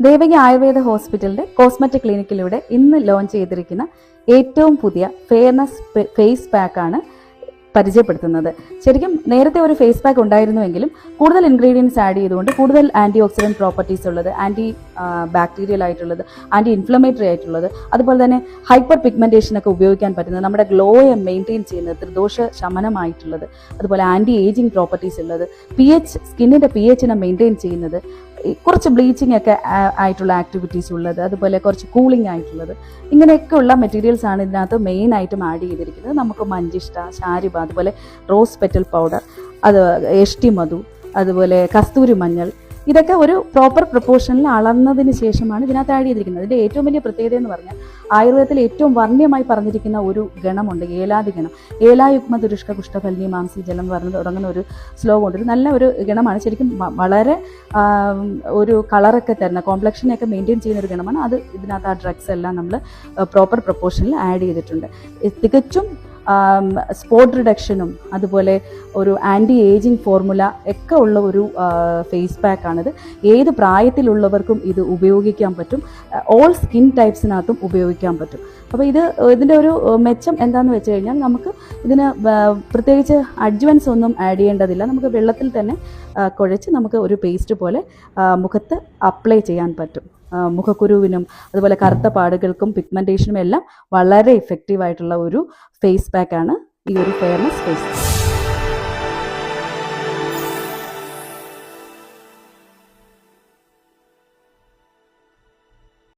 ദേവകി ആയുർവേദ ഹോസ്പിറ്റലിന്റെ കോസ്മെറ്റിക് ക്ലിനിക്കിലൂടെ ഇന്ന് ലോഞ്ച് ചെയ്തിരിക്കുന്ന ഏറ്റവും പുതിയ ഫെയർനെസ് ഫേസ് പാക്ക് ആണ് പരിചയപ്പെടുത്തുന്നത്. ശരിക്കും നേരത്തെ ഒരു ഫേസ് പാക്ക് ഉണ്ടായിരുന്നുവെങ്കിലും കൂടുതൽ ഇൻഗ്രീഡിയൻസ് ആഡ് ചെയ്തുകൊണ്ട് കൂടുതൽ ആന്റി ഓക്സിഡന്റ് പ്രോപ്പർട്ടീസ് ഉള്ളത് ആന്റി ബാക്ടീരിയൽ ആയിട്ടുള്ളത് ആന്റി ഇൻഫ്ലമേറ്ററി ആയിട്ടുള്ളത് അതുപോലെ തന്നെ ഹൈപ്പർ പിഗ്മെന്റേഷൻ ഒക്കെ ഉപയോഗിക്കാൻ പറ്റുന്നത് നമ്മുടെ ഗ്ലോയെ മെയിന്റെയിൻ ചെയ്യുന്നത് ത്രിദോഷ ശമനമായിട്ടുള്ളത് അതുപോലെ ആന്റി ഏജിങ് പ്രോപ്പർട്ടീസ് ഉള്ളത് പി എച്ച് സ്കിന്നിന്റെ പി എച്ചിനെ മെയിന്റെയിൻ ചെയ്യുന്നത് കുറച്ച് ബ്ലീച്ചിങ് ഒക്കെ ആയിട്ടുള്ള ആക്ടിവിറ്റീസ് ഉള്ളത് അതുപോലെ കുറച്ച് കൂളിംഗ് ആയിട്ടുള്ളത് ഇങ്ങനെയൊക്കെയുള്ള മെറ്റീരിയൽസ് ആണ് ഇതിനകത്ത് മെയിൻ ആയിട്ടും ആഡ് ചെയ്തിരിക്കുന്നത്. നമുക്ക് മഞ്ചിഷ്ട ശാരിബ അതുപോലെ റോസ് പെറ്റൽ പൗഡർ അത് എഷ്ടി മധു അതുപോലെ കസ്തൂരി മഞ്ഞൾ ഇതൊക്കെ ഒരു പ്രോപ്പർ പ്രപ്പോർഷനിൽ അളന്നതിന് ശേഷമാണ് ഇതിനകത്ത് ആഡ് ചെയ്തിരിക്കുന്നത്. ഇതിന്റെ ഏറ്റവും വലിയ പ്രത്യേകത എന്ന് പറഞ്ഞാൽ ആയുർവേദത്തിൽ ഏറ്റവും വർണ്യമായി പറഞ്ഞിരിക്കുന്ന ഒരു ഗണമുണ്ട് ഏലാദി ഗണം. ഏലായുഗ്മ ദുരുഷ്ക കുഷ്ഠഫലിനി മാംസി ജലം എന്ന് പറഞ്ഞ് തുടങ്ങുന്ന ഒരു ശ്ലോകം ഉണ്ട് ഒരു നല്ല ഒരു ഗണമാണ്. ശരിക്കും വളരെ ഒരു കളറൊക്കെ തരുന്ന കോംപ്ലക്ഷനെയൊക്കെ മെയിന്റെയിൻ ചെയ്യുന്ന ഒരു ഗണമാണ്. അത് ഇതിനകത്ത് ആ ഡ്രഗ്സ് എല്ലാം നമ്മൾ പ്രോപ്പർ പ്രപ്പോർഷനിൽ ആഡ് ചെയ്തിട്ടുണ്ട്. തികച്ചും സ്പോട്ട് റിഡക്ഷനും അതുപോലെ ഒരു ആന്റി ഏജിങ് ഫോർമുല ഒക്കെ ഉള്ള ഒരു ഫേസ് പാക്കാണിത് ഏത് പ്രായത്തിലുള്ളവർക്കും ഇത് ഉപയോഗിക്കാൻ പറ്റും. ഓൾ സ്കിൻ ടൈപ്സിനകത്തും ഉപയോഗിക്കാൻ പറ്റും. അപ്പോൾ ഇത് ഇതിന്റെ ഒരു മെച്ചം എന്താണെന്ന് വെച്ച് കഴിഞ്ഞാൽ നമുക്ക് ഇതിന് പ്രത്യേകിച്ച് അഡ്ജുവൻസ് ഒന്നും ആഡ് ചെയ്യേണ്ടതില്ല. നമുക്ക് വെള്ളത്തിൽ തന്നെ കുഴച്ച് നമുക്ക് ഒരു പേസ്റ്റ് പോലെ മുഖത്ത് അപ്ലൈ ചെയ്യാൻ പറ്റും. മുഖക്കുരുവിനും അതുപോലെ കറുത്ത പാടുകൾക്കും പിഗ്മെന്റേഷനും എല്ലാം വളരെ ഇഫക്റ്റീവ് ആയിട്ടുള്ള ഒരു ഫേസ് പാക്കാണ് ഈ ഒരു ഫെയർനെസ് ഫേസ്